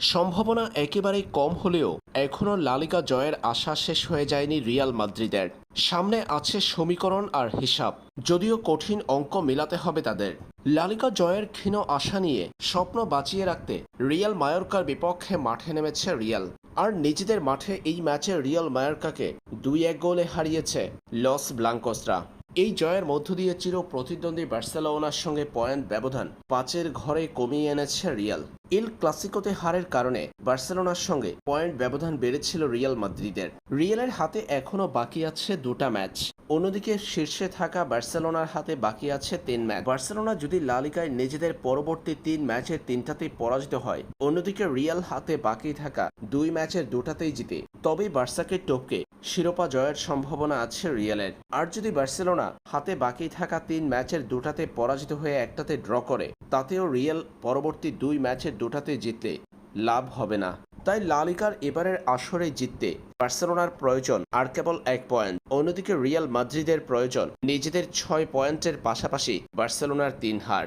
সম্ভাবনা একেবারেই কম হলেও এখনও লালিকা জয়ের আশা শেষ হয়ে যায়নি রিয়াল মাদ্রিদের। সামনে আছে সমীকরণ আর হিসাব, যদিও কঠিন অঙ্ক মেলাতে হবে তাদের। লালিকা জয়ের ক্ষীণ আশা নিয়ে স্বপ্ন বাঁচিয়ে রাখতে রিয়াল মায়োরকার বিপক্ষে মাঠে নেমেছে রিয়াল। আর নিজেদের মাঠে এই ম্যাচে রিয়াল মায়োরকাকে দুই এক গোলে হারিয়েছে লস ব্লাঙ্কোসরা। এই জয়ের মধ্য দিয়ে চির প্রতিদ্বন্দ্বী বার্সেলোনার সঙ্গে পয়েন্ট ব্যবধান পাঁচের ঘরে কমিয়ে এনেছে রিয়াল। ইল ক্লাসিকোতে হারের কারণে বার্সেলোনার সঙ্গে পয়েন্ট ব্যবধান বেড়েছিল রিয়াল মাদ্রিদের। রিয়ালের হাতে এখনও বাকি আছে দুটা ম্যাচ। অন্যদিকে শীর্ষে থাকা বার্সেলোনার হাতে বাকি আছে তিন ম্যাচ। বার্সেলোনা যদি লালিকায় নিজেদের পরবর্তী তিন ম্যাচের তিনটাতেই পরাজিত হয়, অন্যদিকে রিয়াল হাতে বাকি থাকা দুই ম্যাচের দুটাতেই জিতে। তবেই বার্সাকে টপকে। শিরোপা জয়ের সম্ভাবনা আছে রিয়ালের। আর যদি বার্সেলোনা হাতে বাকি থাকা তিন ম্যাচের দুটাতে পরাজিত হয়ে একটাতে ড্র করে, তাতেও রিয়াল পরবর্তী দুই ম্যাচের দুটাতে জিতলে লাভ হবে না। তাই লালিকার এবারের আসরে জিততে বার্সেলোনার প্রয়োজন আর কেবল এক পয়েন্ট। অন্যদিকে রিয়াল মাদ্রিদের প্রয়োজন নিজেদের ছয় পয়েন্টের পাশাপাশি বার্সেলোনার তিন হার।